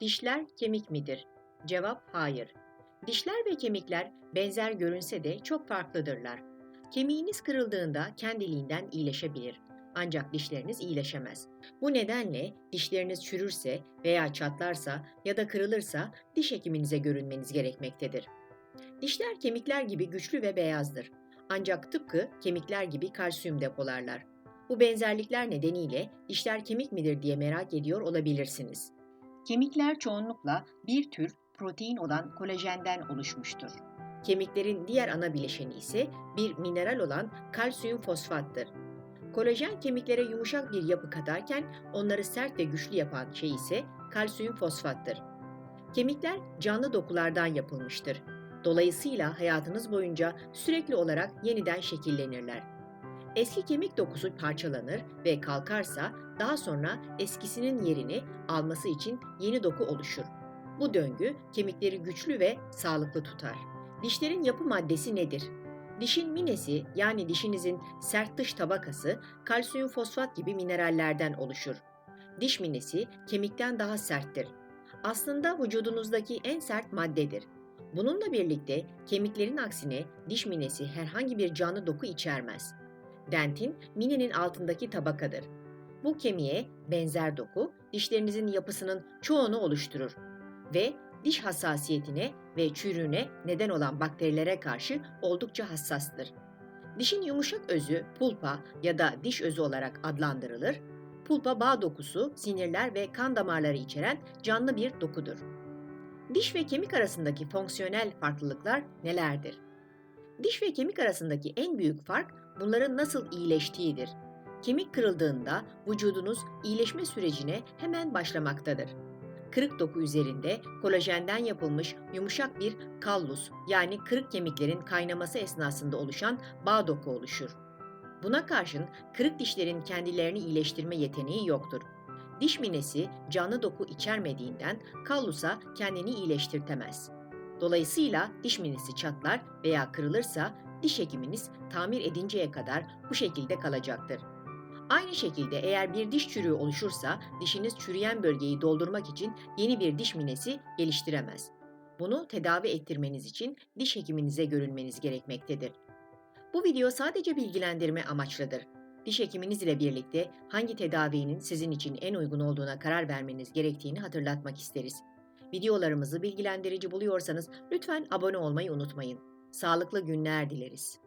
Dişler kemik midir? Cevap hayır. Dişler ve kemikler benzer görünse de çok farklıdırlar. Kemiğiniz kırıldığında kendiliğinden iyileşebilir. Ancak dişleriniz iyileşemez. Bu nedenle dişleriniz çürürse veya çatlarsa ya da kırılırsa diş hekiminize görünmeniz gerekmektedir. Dişler kemikler gibi güçlü ve beyazdır. Ancak tıpkı kemikler gibi kalsiyum depolarlar. Bu benzerlikler nedeniyle dişler kemik midir diye merak ediyor olabilirsiniz. Kemikler çoğunlukla bir tür protein olan kolajenden oluşmuştur. Kemiklerin diğer ana bileşeni ise bir mineral olan kalsiyum fosfattır. Kolajen kemiklere yumuşak bir yapı katarken onları sert ve güçlü yapan şey ise kalsiyum fosfattır. Kemikler canlı dokulardan yapılmıştır. Dolayısıyla hayatınız boyunca sürekli olarak yeniden şekillenirler. Eski kemik dokusu parçalanır ve kalkarsa daha sonra eskisinin yerini alması için yeni doku oluşur. Bu döngü kemikleri güçlü ve sağlıklı tutar. Dişlerin yapı maddesi nedir? Dişin minesi yani dişinizin sert dış tabakası kalsiyum fosfat gibi minerallerden oluşur. Diş minesi kemikten daha serttir. Aslında vücudunuzdaki en sert maddedir. Bununla birlikte kemiklerin aksine diş minesi herhangi bir canlı doku içermez. Dentin minenin altındaki tabakadır. Bu kemiğe benzer doku dişlerinizin yapısının çoğunu oluşturur ve diş hassasiyetine ve çürüğüne neden olan bakterilere karşı oldukça hassastır. Dişin yumuşak özü pulpa ya da diş özü olarak adlandırılır. Pulpa bağ dokusu, sinirler ve kan damarları içeren canlı bir dokudur. Diş ve kemik arasındaki fonksiyonel farklılıklar nelerdir? Diş ve kemik arasındaki en büyük fark bunların nasıl iyileştiğidir. Kemik kırıldığında vücudunuz iyileşme sürecine hemen başlamaktadır. Kırık doku üzerinde kolajenden yapılmış yumuşak bir kallus yani kırık kemiklerin kaynaması esnasında oluşan bağ doku oluşur. Buna karşın kırık dişlerin kendilerini iyileştirme yeteneği yoktur. Diş minesi canlı doku içermediğinden kallusa kendini iyileştirtemez. Dolayısıyla diş minesi çatlar veya kırılırsa diş hekiminiz tamir edinceye kadar bu şekilde kalacaktır. Aynı şekilde eğer bir diş çürüğü oluşursa dişiniz çürüyen bölgeyi doldurmak için yeni bir diş minesi geliştiremez. Bunu tedavi ettirmeniz için diş hekiminize görünmeniz gerekmektedir. Bu video sadece bilgilendirme amaçlıdır. Diş hekiminizle ile birlikte hangi tedavinin sizin için en uygun olduğuna karar vermeniz gerektiğini hatırlatmak isteriz. Videolarımızı bilgilendirici buluyorsanız lütfen abone olmayı unutmayın. Sağlıklı günler dileriz.